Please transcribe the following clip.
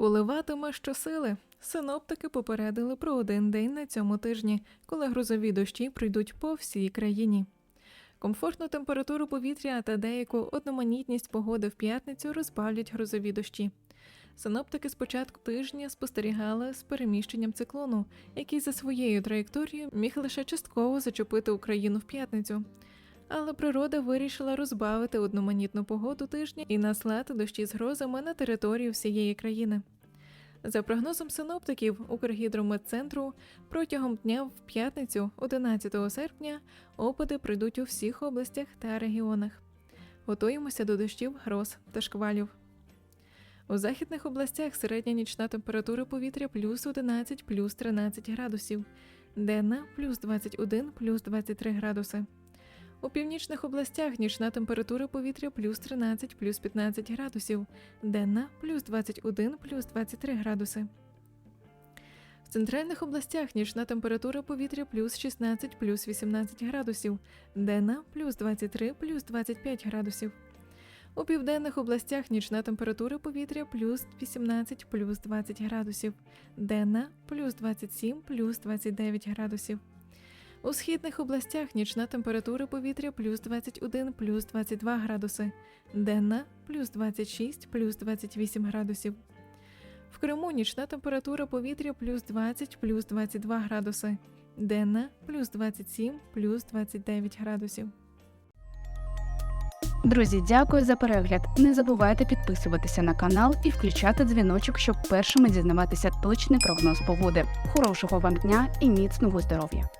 Поливатиме щосили. Синоптики попередили про один день на цьому тижні, коли грозові дощі прийдуть по всій країні. Комфортну температуру повітря та деяку одноманітність погоди в п'ятницю розбавлять грозові дощі. Синоптики з початку тижня спостерігали з переміщенням циклону, який за своєю траєкторією міг лише частково зачепити Україну в п'ятницю. Але природа вирішила розбавити одноманітну погоду тижня і наслати дощі з грозами на територію всієї країни. За прогнозом синоптиків Укргідрометцентру, протягом дня в п'ятницю, 11 серпня, опади прийдуть у всіх областях та регіонах. Готуємося до дощів, гроз та шквалів. У західних областях середня нічна температура повітря плюс 11, плюс 13 градусів, денна плюс 21, плюс 23 градуси. У північних областях нічна температура повітря плюс 13, плюс 15 градусів, денна плюс 21, плюс 23 градуси. В центральних областях нічна температура повітря плюс 16, плюс 18 градусів, денна плюс 23, плюс 25 градусів. У південних областях нічна температура повітря плюс 18, плюс 20 градусів, денна плюс 27, плюс 29 градусів. У східних областях нічна температура повітря плюс 21, плюс 22 градуси, денна плюс 26, плюс 28 градусів. В Криму нічна температура повітря плюс 20, плюс 22 градуси, денна плюс 27, плюс 29 градусів. Друзі, дякую за перегляд. Не забувайте підписуватися на канал і включати дзвіночок, щоб першими дізнаватися точний прогноз погоди. Хорошого вам дня і міцного здоров'я!